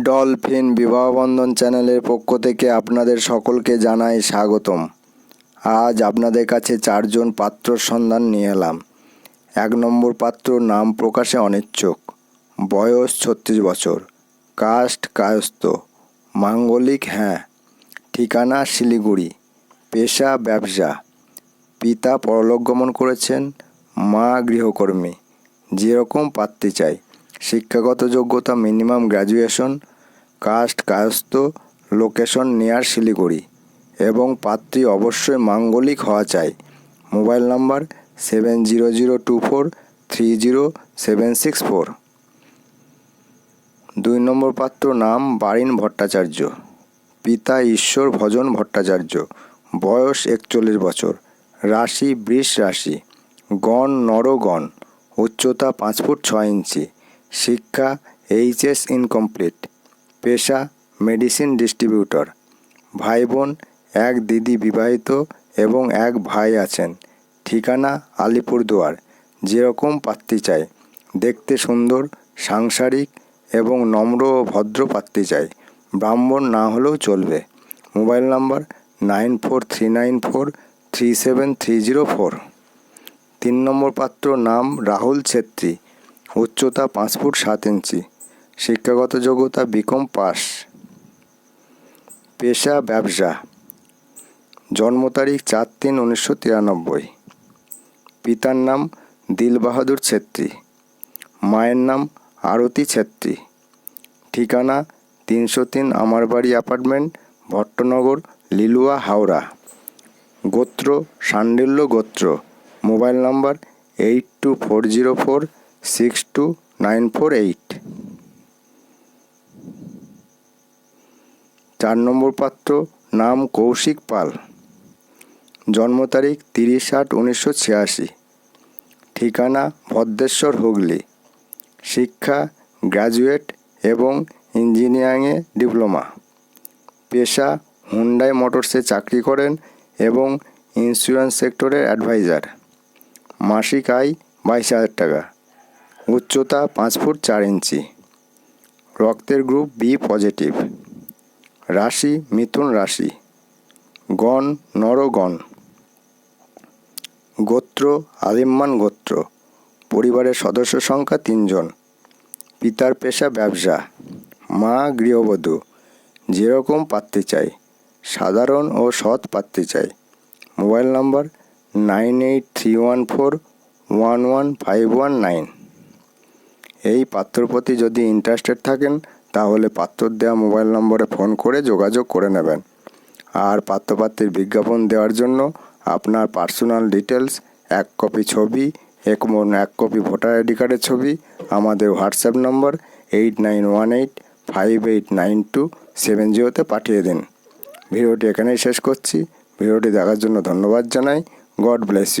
Dolphin Bibahabandhan চ্যানেলের পক্ষ থেকে আপনাদের সকলকে জানাই স্বাগতম। আজ আপনাদের কাছে চারজন পাত্র সন্ধান নিয়ে এলাম। এক নম্বর পাত্র নাম প্রকাশে অনিচ্ছুক। বয়স ছত্রিশ বছর। কাস্ট কায়স্থ। মাঙ্গলিক হ্যাঁ। ঠিকানা শিলিগুড়ি। পেশা ব্যবসা। পিতা পরলোক গমন করেছেন। মা গৃহকর্মী। যেরকম পাত্রী চাই। শিক্ষাগত যোগ্যতা minimum graduation, caste, Kayastha, location near Siliguri, এবং পাত্রী অবশ্যই মাঙ্গলিক হওয়া চাই। Mobile number seven zero zero two four three zero seven six four. দুই নম্বর পাত্র নাম বারিন ভট্টাচার্য। পিতা ঈশ্বর ভজন ভট্টাচার্য। বয়স একচল্লিশ বছর। রাশি বৃষ রাশি। গণ নরগণ। উচ্চতা পাঁচ ফুট ছয় ইঞ্চি। শিক্ষা এইচএস ইনকমপ্লিট পেশা মেডিসিন ডিস্ট্রিবিউটর ভাই বোন এক দিদি বিবাহিত এবং এক ভাই আছেন। ঠিকানা, আলিপুরদুয়ার। যেরকম পাত্রী চাই। দেখতে সুন্দর, সাংসারিক এবং নম্র ও ভদ্র পাত্রী চাই। ব্রাহ্মণ না হলেও চলবে। Mobile number nine four three nine four three seven three zero four. তিন নম্বর পাত্র নাম রাহুল ছেত্রী। উচ্চতা পাঁচ ফুট সাত ইঞ্চি। শিক্ষাগত যোগ্যতা বিকম পাস। পেশা ব্যবসা। জন্ম তারিখ চার তিন উনিশশো তিরানব্বই। পিতার নাম দিলবাহাদুর ছেত্রী। মায়ের নাম আরতি ছেত্রী। ঠিকানা তিনশো তিন আমার বাড়ি অ্যাপার্টমেন্ট, ভট্টনগর, লিলুয়া, হাওড়া। গোত্র সান্ডিল্য গোত্র। Mobile number eight two four zero four six two nine four eight চার নম্বর পাত্র, নাম কৌশিক পাল। জন্ম তারিখ তিরিশ আট উনিশশো ছিয়াশি। ঠিকানা ভদ্রেশ্বর হুগলি। শিক্ষা গ্র্যাজুয়েট এবং ইঞ্জিনিয়ারিংয়ে ডিপ্লোমা। পেশা, হুন্ডাই মোটরসে চাকরি করেন এবং ইন্স্যুরেন্স সেক্টরের অ্যাডভাইজার মাসিক আয় বাইশ হাজার টাকা। উচ্চতা পাঁচ ফুট চার ইঞ্চি। রক্তের গ্রুপ বি পজিটিভ। রাশি মিথুন রাশি। গণ নরগণ। গোত্র আলিম্মান গোত্র। পরিবারের সদস্য সংখ্যা তিনজন। পিতার পেশা ব্যবসা। মা গৃহবধূ। যেরকম পাত্রী চাই। সাধারণ ও সৎ পাত্রী চাই। Mobile number nine eight three one four one one five one nine. এই পাত্রর প্রতি যদি ইন্টারেস্টেড থাকেন, তাহলে পাত্রর দেওয়া মোবাইল নম্বরে ফোন করে যোগাযোগ করে নেবেন। আর পাত্রপাত্রীর বিজ্ঞাপন দেওয়ার জন্য আপনার পার্সোনাল ডিটেলস এক কপি ছবি এক মন এক কপি ভোটার আইডি কার্ডের ছবি, আমাদের WhatsApp number eight nine one eight five eight nine two seven জিরোতে পাঠিয়ে দিন। ভিডিওটি এখানেই শেষ করছি। ভিডিওটি দেখার জন্য ধন্যবাদ জানাই। God bless you